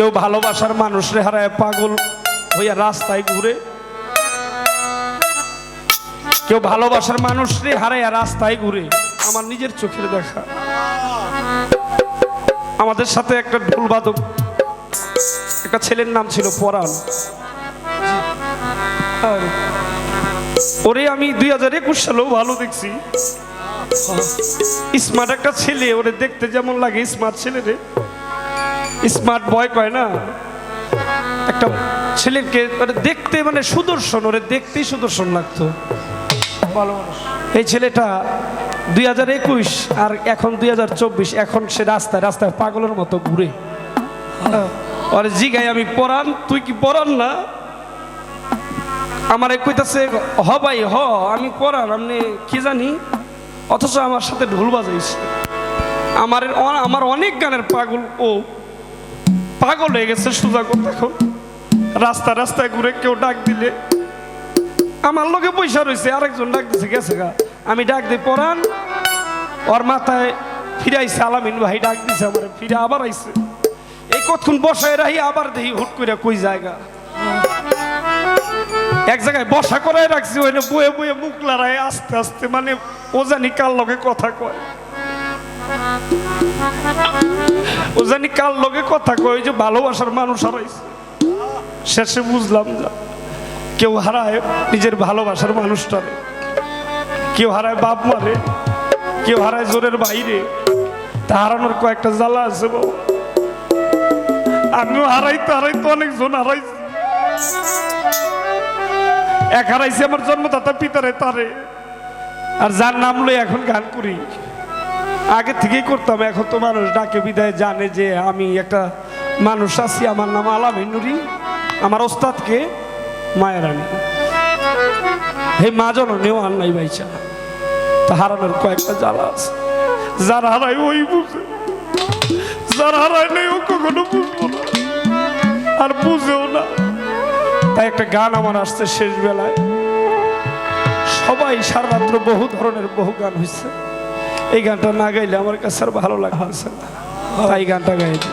কেউ ভালোবাসার মানুষরে হারায় পাগল হইয়া রাস্তায় ঘুরে। কেউ ভালোবাসার মানুষরে হারাইয়া রাস্তায় ঘুরে। আমার নিজের চোখের দেখা। আমাদের সাথে একটা ঢোল বাদক একটা ছেলের নাম ছিল পরাণ। ওরে আমি দুই হাজার একুশ সালেও ভালো দেখছি। স্মার্ট একটা ছেলে, ওরে দেখতে যেমন লাগে স্মার্ট ছেলে রে। স্মার্ট বয় কয় না? একটা ছেলেকে মানে দেখতে মানে সুদর্শন, ওরে দেখতেই সুদর্শন লাগতো। এই ছেলেটা দুই হাজার একুশ আর এখন দুই হাজার চব্বিশ, এখন সে রাস্তায় রাস্তায় পাগলের মতো ঘুরে। আর জিগাই আমি পড়ান, তুই কি পড়ান না? আমার কইতাছে, হ ভাই, হ, আমি পড়ান, আপনি কি জানি? অথচ আমার সাথে ঢোল বাজাইছে। আমার আমার অনেক গানের পাগল ও পাগল হয়ে গেছে সোজা কথা এখন রাস্তা, রাস্তায় ঘুরে কেউ ডাক দিলে। আমার লোকে পয়সা রয়েছে আরেকজন ডাক দিছে, গেছে গা। আমি ডাক দিই পড়ান ওর মাথায় ফিরে আইসে আলামিন ভাই, ডাক দিছে আমার, ফিরে আবার আইছে। এই কতক্ষণ বসায় রাহি, আবার দেখি হুট করে কই জায়গা এক জায়গায় বসা করাই রাখছি, ওইনে বয়ে বয়ে মুখ লড়াই আস্তে আস্তে মানে ও জানি কার লগে কথা কয়। ও জানি কার লগে কথা কয় যে ভালোবাসার মানুষ হারাইছে। শেষে বুঝলাম যা কেউ হারায় নিজের ভালোবাসার মানুষটারে। কেউ হারায় বাপ মারে, কেউ হারায় জোরের বাইরে। তা হারানোর কয়েকটা জ্বালা আছে বাবু। আমিও হারাইতে হারাইতে অনেকজন হারাইছি। এক হারাইছি আমার জন্মদাতা পিতারে, তারে। আর যার নাম লই এখন গান করি। আগে থেকেই করতাম, এখন তো মানুষ ডাকে বিদায় জানে যে আমি একটা মানুষ আছি। আমার নাম আলামিন নুরি, আমার ওস্তাদকে মায়ের আনি হে মা জননীও আর নাই বাইচা। তা হারানোর কয়েকটা জ্বালা আছে। যার হারাই ওই বুঝে। যার হারাই নেই ও কখনো বুঝব না। আর বুঝেও না। তাই একটা গান আমার আসছে শেষ বেলায় সবাই সারারাত্র বহু ধরনের বহু গান হয়েছে এই গানটা না গাইলে আমার কাছে আর ভালো লাগছে না তাই গানটা গাইছি